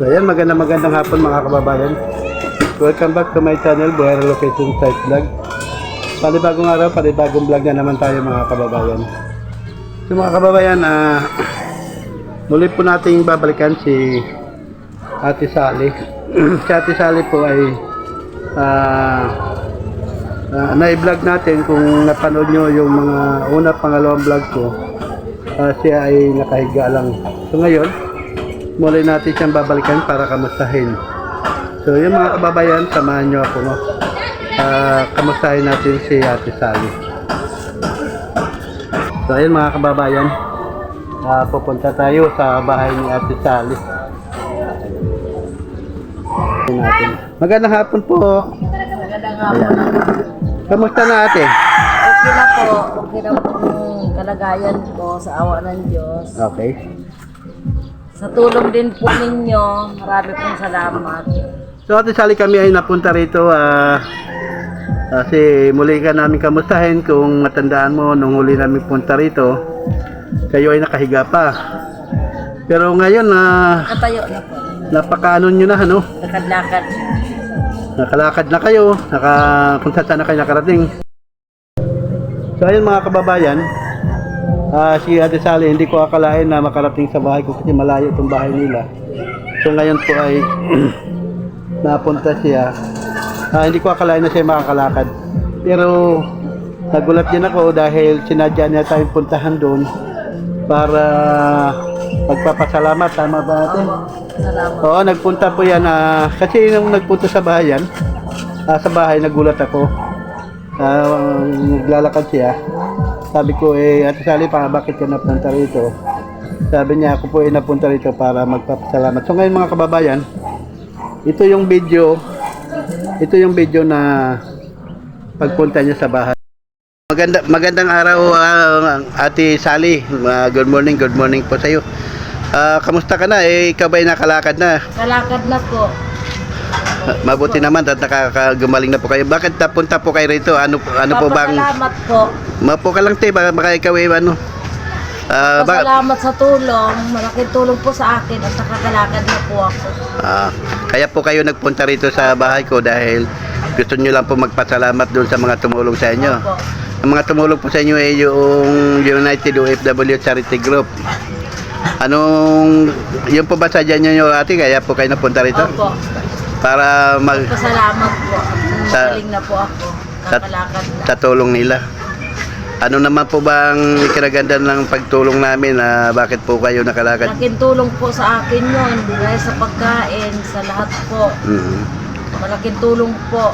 So ayan, magandang magandang hapon mga kababayan. Welcome back to my channel, Buhara Location Site Vlog. Panibagong araw, panibagong vlog na naman tayo mga kababayan. So mga kababayan, ah, muli po nating babalikan si Ate Sally. si Ate Sally po ay ah, ah, na-vlog natin kung napanood nyo yung mga una pangalawang vlog ko. ah, siya ay nakahiga lang. So ngayon, muli natin siyang babalikan para kamustahin. So yung mga kababayan, samahan nyo ako. No? Ah, kamustahin natin si Ate Sally. So ayun mga kababayan, ah, pupunta tayo sa bahay ni Ate Sally. Natin. Magandang hapon po. Magandang hapon. Kamusta na ate? Okay na po. Okay na po kalagayan ko sa awa ng Diyos. Okay. Sa tulong din po ninyo, marami pong salamat. So Ate Sally kami ay napunta rito ah kasi muli ka namin kamustahin kung matandaan mo nung huli namin punta rito kayo ay nakahiga pa. Pero ngayon na Katayo na po. napakaano nyo na ano, Lakad-lakad. nakalakad na kayo, naka kung saan na kayo nakarating. So ayun mga kababayan, ah si Ate Sally hindi ko akalain na makarating sa bahay ko kasi malayo itong bahay nila. So ngayon po ay napunta siya. Ah, hindi ko akalain na siya makakalakad. Pero nagulat din ako dahil sinadya niya tayong puntahan doon para magpapasalamat. Tama ba natin? Salamat. Oo, nagpunta po yan. ah, kasi nung nagpunta sa bahay yan, ah, sa bahay nagulat ako. Ah, naglalakad siya. Sabi ko, eh, Ate Sally, pa, bakit ka napunta rito? Sabi niya, ako po ay napunta rito para magpapasalamat. So ngayon mga kababayan, ito yung video, ito yung video na pagpunta niya sa bahay. Maganda, magandang araw, ah, Ate Sally. Ah, good morning, good morning po sa iyo. Ah, kamusta ka na? Eh, ikaw ba'y nakalakad na? Kalakad na po. Mabuti naman at nakakagumaling na po kayo. Bakit napunta po kayo rito? Ano ano po bang Papasalamat po. Mapo ka lang te baka, baka ikaw ay ano. Ah, ba, Pasalamat sa tulong. Malaking tulong po sa akin at nakakalakad na po ako. ah, kaya po kayo nagpunta rito sa bahay ko dahil gusto niyo lang po magpasalamat doon sa mga tumulong sa inyo. Opo. Ang mga tumulong po sa inyo ay yung United OFW Charity Group. Anong, yung po ba sadya nyo ate, kaya po kayo napunta rito? Opo. Para mag, Pasalamat po. Sa- na po ako. Kakalakad na. sa tulong nila. Ano naman po bang kinaganda ng pagtulong namin na bakit po kayo nakalakad? Malaking tulong po sa akin yun. Dahil sa pagkain, sa lahat po. Mhm. Malaking tulong po.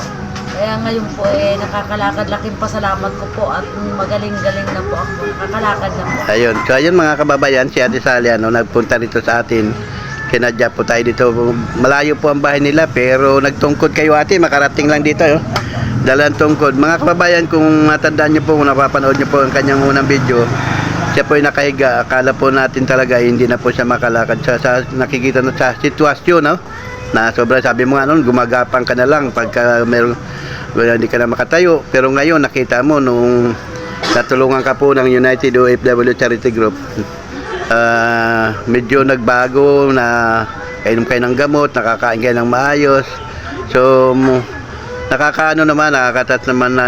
Kaya ngayon po eh nakakalakad. Laking pasalamat ko po at magaling-galing na po ako. Nakakalakad na po. Ayun. So ayun mga kababayan, si Ate Sally ano, nagpunta rito sa atin. Kinadya po tayo dito. Malayo po ang bahay nila pero nagtungkod kayo ate, makarating lang dito. Oh. Dalang tungkod. Mga kababayan, kung matandaan nyo po, kung napapanood nyo po ang kanyang unang video, siya po ay nakahiga. Akala po natin talaga eh, hindi na po siya makalakad. Sa, sa nakikita na sa sitwasyon, no? na sobrang sabi mo nga noon, gumagapang ka na lang pagka meron, wala, hindi ka na makatayo. Pero ngayon, nakita mo nung natulungan ka po ng United OFW Charity Group, ah, medyo nagbago na kainom kayo ng gamot, nakakain kayo ng maayos. So, nakakaano naman, nakakatat naman na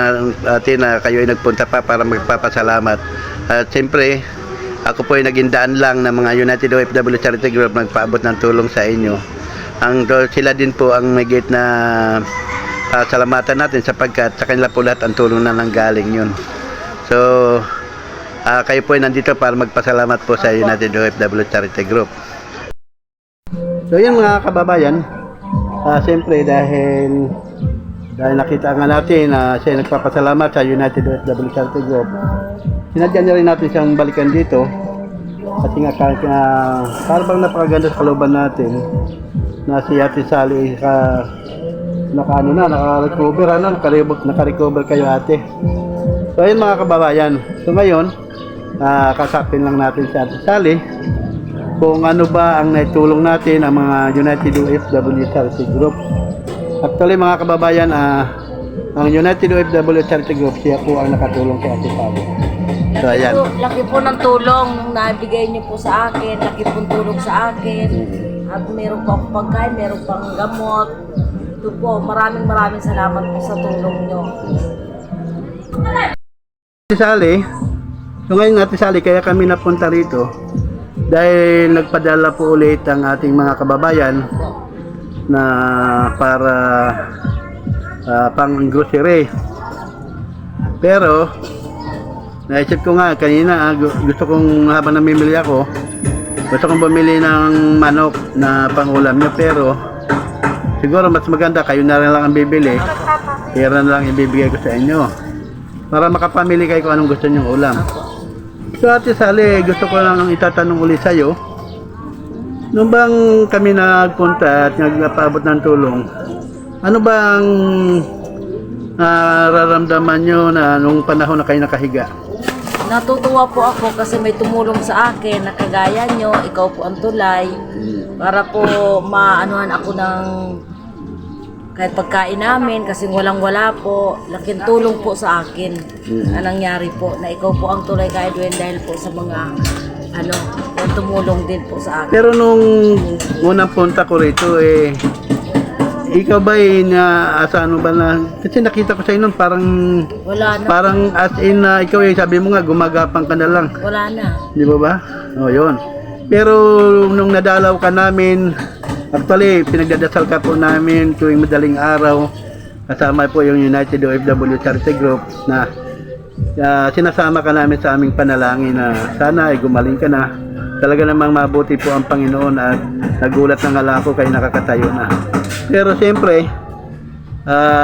atin na kayo ay nagpunta pa para magpapasalamat. At siyempre, ako po ay naging daan lang ng mga United OFW Charity Group nagpaabot ng tulong sa inyo. Ang sila din po ang may gate na ah, salamatan natin sapagkat sa kanila po lahat ang tulong na nanggaling yun. So, ah, kayo po ay nandito para magpasalamat po sa United OFW Charity Group. So yun mga kababayan, ah siyempre dahil dahil nakita nga natin na siya ay nagpapasalamat sa United OFW Charity Group, sinadya niya rin natin siyang balikan dito kasi nga kahit nga parang napakaganda sa kalooban natin na si Ate Sally ka naka ano na, naka-recover ano, naka-recover, naka-recover kayo ate. So ayun mga kababayan, so ngayon, ah kasapin lang natin si Ate Sally kung ano ba ang naitulong natin ang mga United OFW Charity Group. Actually mga kababayan, ah, ang United OFW Charity Group, siya po ang nakatulong kay Ate Pablo. So ayan. Po, laki po ng tulong nung nabigay niyo po sa akin. Laki po tulong sa akin. At meron po akong pagkain, meron pang gamot. Ito po, maraming maraming salamat po sa tulong nyo. Ate Sally, so ngayon Ate Sally, kaya kami napunta rito dahil nagpadala po ulit ang ating mga kababayan na para ah, pang grocery. Pero naisip ko nga kanina ah, gu- gusto kong habang namimili ako gusto kong bumili ng manok na pangulam nyo pero siguro mas maganda kayo na rin lang ang bibili. Pera na lang ibibigay ko sa inyo. Para makapamili kayo kung anong gusto nyong ulam so ate Sally gusto ko lang itatanong ulit sa'yo. Nung bang kami nagpunta at nagpaabot ng tulong ano bang nararamdaman nyo na nung panahon na kayo nakahiga? Natutuwa po ako kasi may tumulong sa akin na kagaya nyo, ikaw po ang tulay. Para po maanuhan ako ng kahit pagkain namin kasi walang wala po. Laking tulong po sa akin na nangyari po na ikaw po ang tulay kay Edwin dahil po sa mga ano, tumulong din po sa akin. Pero nung unang punta ko rito eh ikaw ba eh na asa ano ba na kasi nakita ko sa inyo parang Wala na. parang as in na ikaw eh sabi mo nga gumagapang ka na lang Wala na. di ba ba? O yun. Pero nung nadalaw ka namin actually pinagdadasal ka po namin tuwing madaling araw kasama po yung United OFW Charity Group na ah, sinasama ka namin sa aming panalangin na sana ay gumaling ka na talaga namang mabuti po ang Panginoon at nagulat ng alako kay nakakatayo na. Pero siyempre,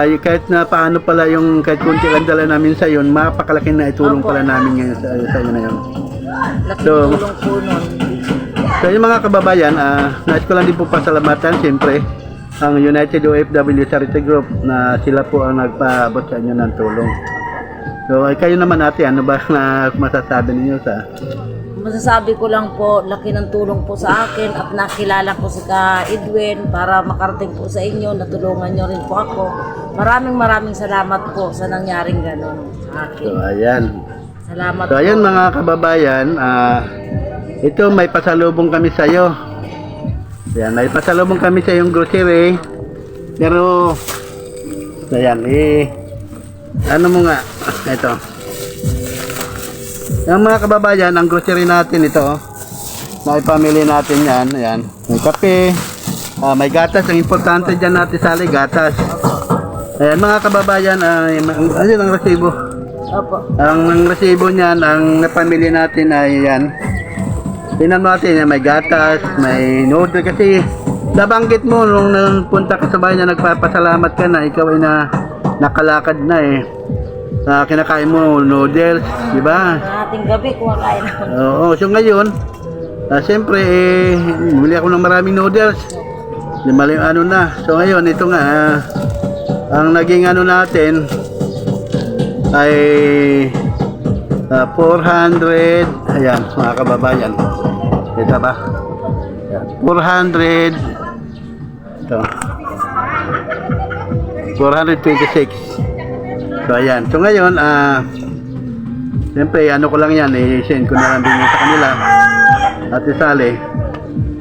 y- kahit na paano pala yung kahit kunti lang dala namin sa yun, mapakalaking na itulong Opo. pala namin ngayon sa, sa iyo na yun. Laking So- tulong po nun. So yung mga kababayan, ah, nais ko lang din po pasalamatan siyempre ang United OFW Charity Group na sila po ang nagpaabot sa inyo ng tulong. So ay kayo naman ate, ano ba na masasabi ninyo sa Masasabi ko lang po, laki ng tulong po sa akin at nakilala ko si Ka Edwin para makarating po sa inyo, natulungan nyo rin po ako. Maraming maraming salamat po sa nangyaring ganon sa akin. So ayan. Salamat So ayan po. mga kababayan, ah, ito may pasalubong kami sa iyo. Ayan, may pasalubong kami sa yung grocery. Pero ayan eh ano mo nga ito. Yung mga kababayan, ang grocery natin ito. May pamili natin yan. Ayan. May kape. ah, may gatas. Ang importante dyan natin sali, gatas. Ayan mga kababayan, ay, ano ang resibo? Opo. Ang, ang resibo niyan, ang napamili natin ay yan. Tingnan mo natin, may gatas, may noodle kasi nabanggit mo nung nagpunta ka sa bahay na nagpapasalamat ka na ikaw ay na nakalakad na eh. Ah, kinakain mo noodles, di ba? Ating gabi, kumakain ako. Oo, so ngayon, ah, siyempre, eh, bumili ako ng maraming noodles. Limali ano na. So ngayon, ito nga, ah, ang naging ano natin ay ah, 400, ayan, mga kababayan. Ito ba? Ayan, 400, ito. 426. So ayan. So ngayon, ah, Siyempre, ano ko lang yan, i-send ko na lang din sa kanila. Ate Sally.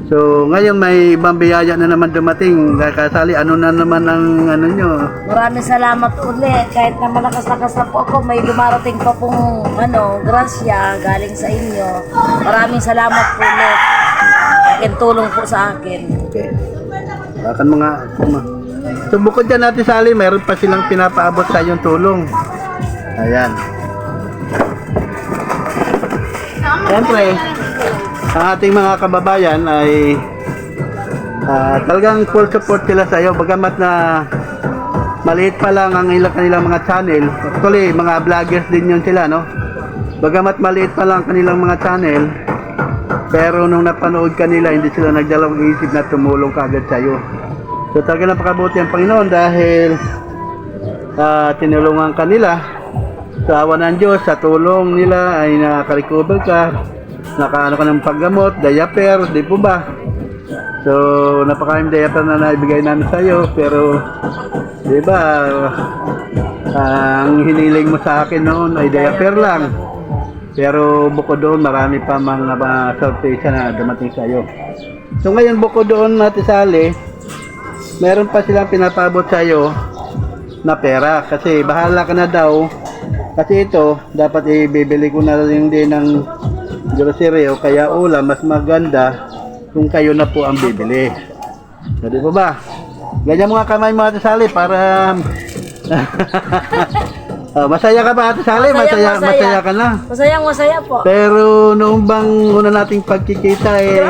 So, ngayon may ibang biyaya na naman dumating. Kasali, ano na naman ang ano nyo? Maraming salamat ulit. Kahit na malakas-lakas na po ako, may dumarating pa pong ano, grasya galing sa inyo. Maraming salamat po ulit. Laking tulong po sa akin. Okay. Bakan mga... Kuma. So, bukod dyan Ate Sally, mayroon pa silang pinapaabot sa yung tulong. Ayan. Siyempre, ang ating mga kababayan ay ah, talagang full support sila sa iyo. Bagamat na maliit pa lang ang ilang kanilang mga channel. Actually, mga vloggers din yun sila, no? Bagamat maliit pa lang kanilang mga channel, pero nung napanood ka nila, hindi sila nagdalawang isip na tumulong kagad sa iyo. So talaga napakabuti ang Panginoon dahil ah, tinulungan ka nila sa awa ng Diyos, sa tulong nila ay nakarecover ka, nakaano ka ng paggamot, diaper, di po ba? So, napakaraming diaper na naibigay namin sa iyo, pero, di ba, ang hiniling mo sa akin noon ay diaper lang. Pero bukod doon, marami pa mga mga sorpresa na dumating sa iyo. So ngayon bukod doon Ate Sally, meron pa silang pinapabot sa iyo na pera kasi bahala ka na daw kasi ito dapat ibibili ko na rin din ng grocery o kaya ulam mas maganda kung kayo na po ang bibili. So, di ba? Ganyan mga kamay mo Ate Sally para Ah, masaya ka ba Ate Sally? Masaya, masaya, ka na. Masayang masaya po. Pero noong bang una nating pagkikita eh,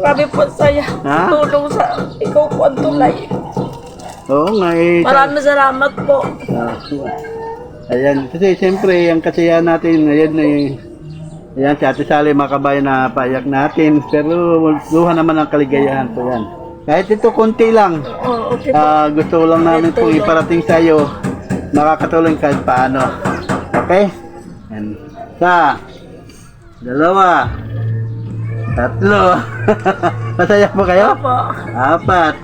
Grabe po saya. Ha? Tulong sa ikaw po ang tulay. oo nga eh. Maraming salamat po. Ah, ayan, kasi siyempre, ang kasiyahan natin, ayan eh, ayan, si Ate Sally, mga kabayan na payak natin, pero luha naman ang kaligayahan po yan. Kahit ito, konti lang, Oh, okay po. ah, gusto lang namin pong iparating sa iyo, makakatulong kahit paano. Okay? Yan. Isa, dalawa, tatlo, masaya po kayo? po. apat,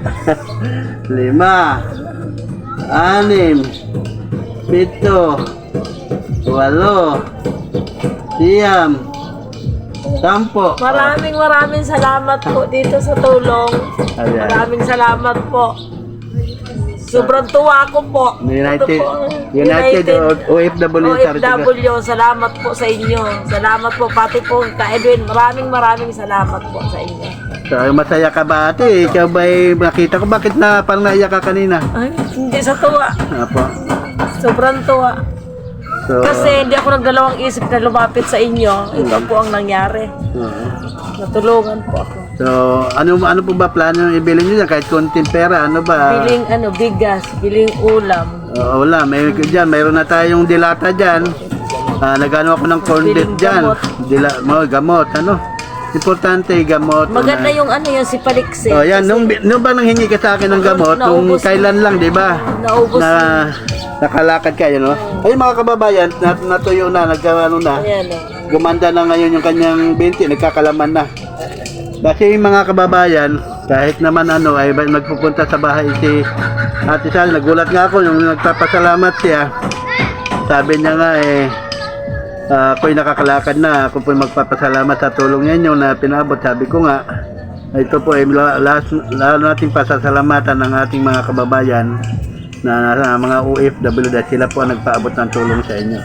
lima, anim, pito, walo, siyam, sampo. Maraming maraming salamat po dito sa tulong. Ayan. Maraming salamat po. Sobrang tuwa ko po. United, po, United, OFW. OFW, salamat po sa inyo. Salamat po pati po ka Edwin. Maraming maraming salamat po sa inyo. So, masaya ka ba ate? Ikaw ba nakita ko bakit na parang naiyak ka kanina? Ay, hindi sa tuwa. Apo. Sobrang tuwa. So, Kasi hindi ako nagdalawang isip na lumapit sa inyo. Ito po ang nangyari. oo. Natulungan po ako. so, ano ano po ba plano yung ibili niyo kahit konting pera? Ano ba? Biling ano, bigas, biling ulam. Oo, wala. May dyan. Mayroon na tayong dilata dyan. Ah, nagano ako ng corn beef Biling dyan. gamot. Dila, mo, gamot. Ano? Importante gamot. Maganda yung ano yung si Palixi. Oh, yan. Nung, nung ba nang hingi ka sa akin ng gamot? Nung Naubos. kailan lang, di ba? Naubos Na nakalakad kayo, no? Ay, mga kababayan, nat natuyo na, nagkaano na. Ayan o. Gumanda na ngayon yung kanyang binti, nagkakalaman na. Kasi yung mga kababayan, kahit naman ano, ay ba- nagpupunta sa bahay si Ate Sal, nagulat nga ako yung nagpapasalamat siya. Sabi niya nga eh, ah, ako'y nakakalakad na, ako po'y magpapasalamat sa tulong ninyo na pinabot. Sabi ko nga, ito po ay la- last, lalo nating pasasalamatan ng ating mga kababayan na, na mga OFW dahil sila po ang nagpaabot ng tulong sa inyo.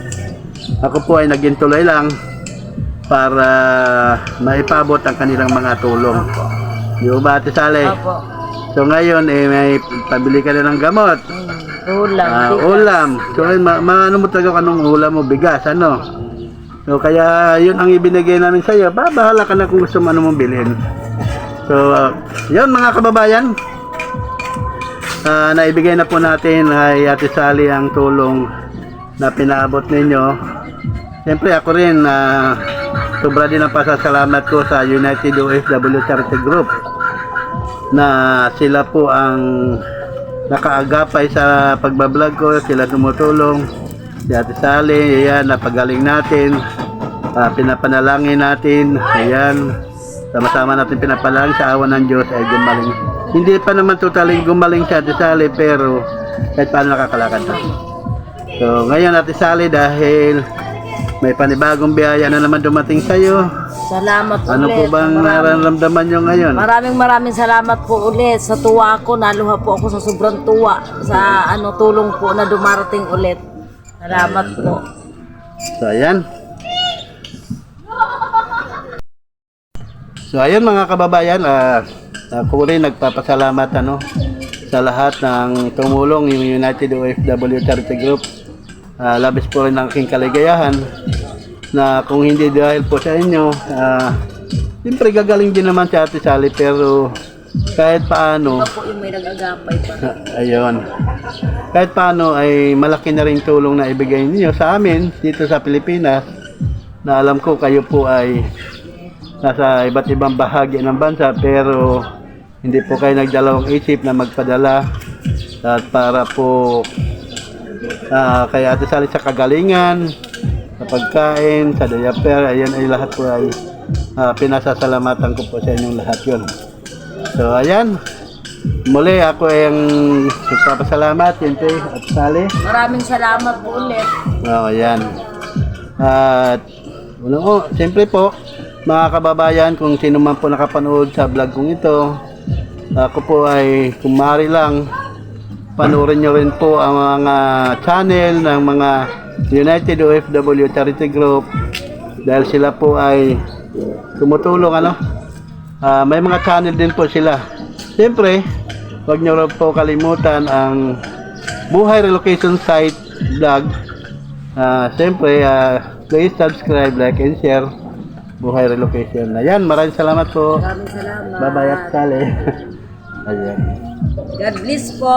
Ako po ay naging tuloy lang para maipabot ang kanilang mga tulong. Di ba Ate Sale? Opo. So ngayon eh may pabili ka na ng gamot. Mm, ulam, bigas. ulam. So ayun, ma, ma- ano mo talaga kanong ulam mo? Bigas, ano? So kaya yun ang ibinigay namin sa iyo. Ba, bahala ka na kung gusto mo ano mong bilhin. So ah, yun mga kababayan. Ah, naibigay na po natin kay Ate Sally ang tulong na pinaabot ninyo. Siyempre ako rin na sobra din ang pasasalamat ko sa United OFW Charity Group na sila po ang nakaagapay sa pagbablog ko, sila tumutulong. Si Ate Sally, ayan, napagaling natin. Ah, pinapanalangin natin, ayan. Sama-sama natin pinapalangin sa awan ng Diyos ay gumaling. Hindi pa naman totaling gumaling si Ate Sally, pero kahit paano nakakalakad na. So, ngayon Ate Sally, dahil may panibagong biyaya na naman dumating sa iyo. Salamat Ano ulit. po bang Maraming- nararamdaman nyo ngayon? Maraming maraming salamat po ulit sa tuwa ko. Naluha po ako sa sobrang tuwa sa ano tulong po na dumarating ulit. Salamat po. So, ayan. So, ayan mga kababayan, ah, ako rin nagpapasalamat ano, sa lahat ng tumulong yung United OFW Charity Group. Ah, labis po rin ang aking kaligayahan na kung hindi dahil po sa inyo, ah, siyempre gagaling din naman si Ate Sally pero kahit paano, Ako po yung may nag-agapay pa. Ayun. Kahit paano ay malaki na rin tulong na ibigay niyo sa amin dito sa Pilipinas na alam ko kayo po ay nasa iba't ibang bahagi ng bansa pero hindi po kayo nagdalawang isip na magpadala at para po ah, kay Ate Sally sa kagalingan, sa pagkain, sa diaper, ayan ay lahat po ay ah, pinasasalamatan ko po sa inyong lahat yun. So ayan, muli ako ay ang nagpapasalamat, siyempre, at Sally. Maraming salamat po ulit. Oo, ayan. At, ano oh, siyempre po, mga kababayan, kung sino man po nakapanood sa vlog kong ito, ako po ay kumari lang, panoorin nyo rin po ang mga channel ng mga United OFW Charity Group dahil sila po ay tumutulong ano. Ah, may mga channel din po sila. Siyempre, huwag nyo po kalimutan ang Buhay Relocation Site vlog. Ah, siyempre, ah, please subscribe, like, and share Buhay Relocation. Ayan, maraming salamat po. Maraming salamat. Bye-bye at sali. Ayan. God bless po.